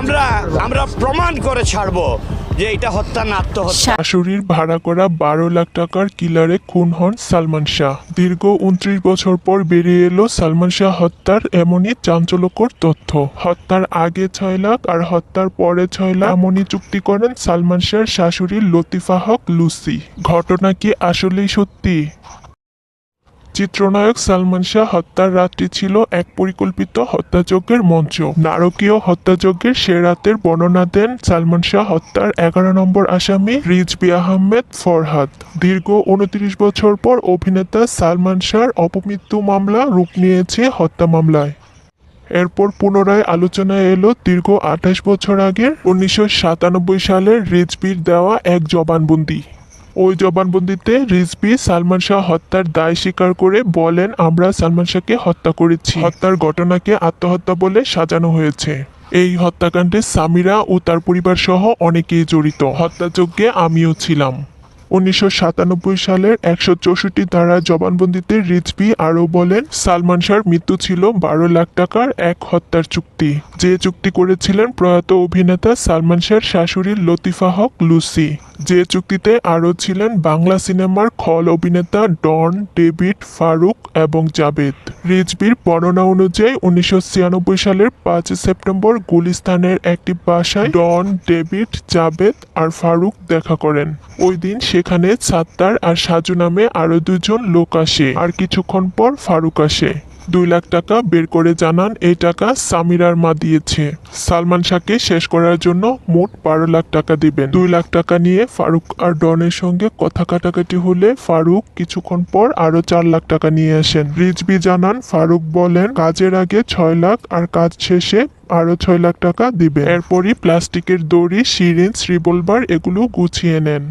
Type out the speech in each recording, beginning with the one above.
আমরা আমরা প্রমাণ করে ছাড়বো যে এটা হত্যা না শাশুড়ির ভাড়া করা বারো লাখ টাকার কিলারে খুন হন সালমান শাহ। দীর্ঘ উনত্রিশ বছর পর বেরিয়ে এলো সালমান শাহ হত্যার এমনই চাঞ্চল্যকর তথ্য। হত্যার আগে ছয় লাখ আর হত্যার পরে ছয় লাখ এমনই চুক্তি করেন সালমান শাহর শাশুড়ি লতিফা হক লুসি। ঘটনা কি আসলেই সত্যি? চিত্রনায়ক সালমান শাহ হত্যার রাতটি ছিল এক পরিকল্পিত হত্যাযজ্ঞের মঞ্চ। নারকীয় হত্যাযজ্ঞের সে রাতের বর্ণনা দেন সালমান শাহ হত্যার এগারো নম্বর আসামি রিজবি আহমেদ ফরহাদ। দীর্ঘ উনত্রিশ বছর পর অভিনেতা সালমান শাহর অপমৃত্যু মামলা রূপ নিয়েছে হত্যা মামলায়। এরপর পুনরায় আলোচনায় এলো দীর্ঘ আঠাশ বছর আগের উনিশশো সাতানব্বই সালের রিজবির দেওয়া এক জবানবন্দি। ওই জবানবন্দিতে রিজবি সালমান শাহ হত্যার দায় স্বীকার করে বলেন, আমরা সালমান শাহকে হত্যা করেছি। হত্যার ঘটনাকে আত্মহত্যা বলে সাজানো হয়েছে। এই হত্যাকাণ্ডে সামিরা ও তার পরিবার সহ অনেকেই জড়িত। হত্যাযজ্ঞে আমিও ছিলাম। উনিশশো সাতানব্বই সালের একশো চৌষট্টি ধারা জবানবন্দিতে রিজভি আরও বলেন, সালমান শাহর মৃত্যু ছিল বারো লাখ টাকার এক হত্যার চুক্তি। যে চুক্তি করেছিলেন প্রয়াত অভিনেতা সালমান শাহর শাশুড়ি লতিফা হক লুসি। যে চুক্তিতে আরও ছিলেন বাংলা সিনেমার খল অভিনেতা ডন, ডেভিড, ফারুক এবং জাবেদ। রিজবির বর্ণনা অনুযায়ী, উনিশশো ছিয়ানব্বই সালের পাঁচ সেপ্টেম্বর গুলিস্তানের একটি বাসায় ডন, ডেভিড, জাবেদ আর ফারুক দেখা করেন। ওই দিন সেখানে সাত্তার আর সাজু নামে আরও দুজন লোক আসে, আর কিছুক্ষণ পর ফারুক আসে। দুই লাখ টাকা বের করে জানান এই টাকা সামিরার মা দিয়েছে। সালমান শাহকে শেষ করার জন্য মোট বারো লাখ টাকা দিবেন। দুই লাখ টাকা নিয়ে ফারুক আর ডনের সঙ্গে কথা কাটাকাটি হলে ফারুক কিছুক্ষণ পর আরও চার লাখ টাকা নিয়ে আসেন। রিজবি জানান, ফারুক বলেন, কাজের আগে ছয় লাখ আর কাজ শেষে আরও ছয় লাখ টাকা দিবে এরপরই প্লাস্টিকের দড়ি, সিরিঞ্জ, রিভলভার এগুলো গুছিয়ে নেন।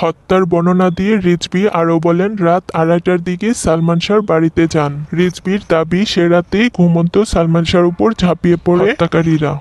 হত্যার বর্ণনা দিয়ে রিজবি আরও বলেন, রাত আড়াইটার দিকে সালমান শাহর বাড়িতে যান। রিজবির দাবি, সে রাতেই ঘুমন্ত সালমান শাহর উপর ঝাঁপিয়ে পড়ে হত্যাকারীরা।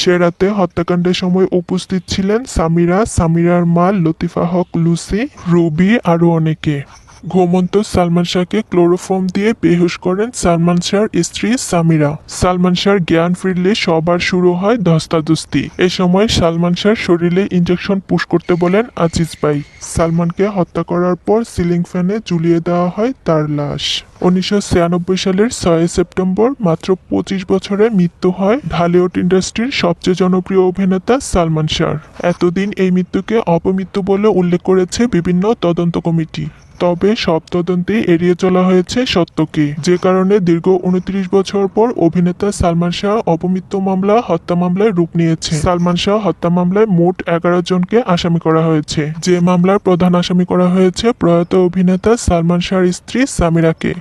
সে রাতে হত্যাকাণ্ডের সময় উপস্থিত ছিলেন সামিরা, সামিরার মা লতিফা হক, লুসি, রুবি আরও অনেকে। ঘুমন্ত সালমান শাহকে ক্লোরোফর্ম দিয়ে বেহুশ করেন সালমান শাহর স্ত্রী সামিরা। সালমান শাহর জ্ঞান ফিরলে সবার শুরু হয় ধস্তাধস্তি। এ সময় সালমান শাহর শরীরে ইঞ্জেকশন পুশ করতে বলেন আজিজ ভাই। সালমানকে হত্যা করার পর সিলিং ফ্যানে ঝুলিয়ে দেওয়া হয় তার লাশ। উনিশশো ছিয়ানব্বই সালের ছয় সেপ্টেম্বর মাত্র পঁচিশ বছরে মৃত্যু হয় ঢালিউড ইন্ডাস্ট্রির সবচেয়ে জনপ্রিয় অভিনেতা সালমান শাহর। এতদিন এই মৃত্যুকে অপমৃত্যু বলে উল্লেখ করেছে বিভিন্ন তদন্ত কমিটি। তবে সব তদন্তে এড়িয়ে চলা হয়েছে সত্যকে যে কারণে দীর্ঘ উনত্রিশ বছর পর অভিনেতা সালমান শাহ অপমৃত্যু মামলা, হত্যা মামলায় রূপ নিয়েছে। সালমান শাহ হত্যা মামলায় মোট এগারো জনকে আসামি করা হয়েছে। যে মামলার প্রধান আসামি করা হয়েছে প্রয়াত অভিনেতা সালমান শাহর স্ত্রী সামিরাকে।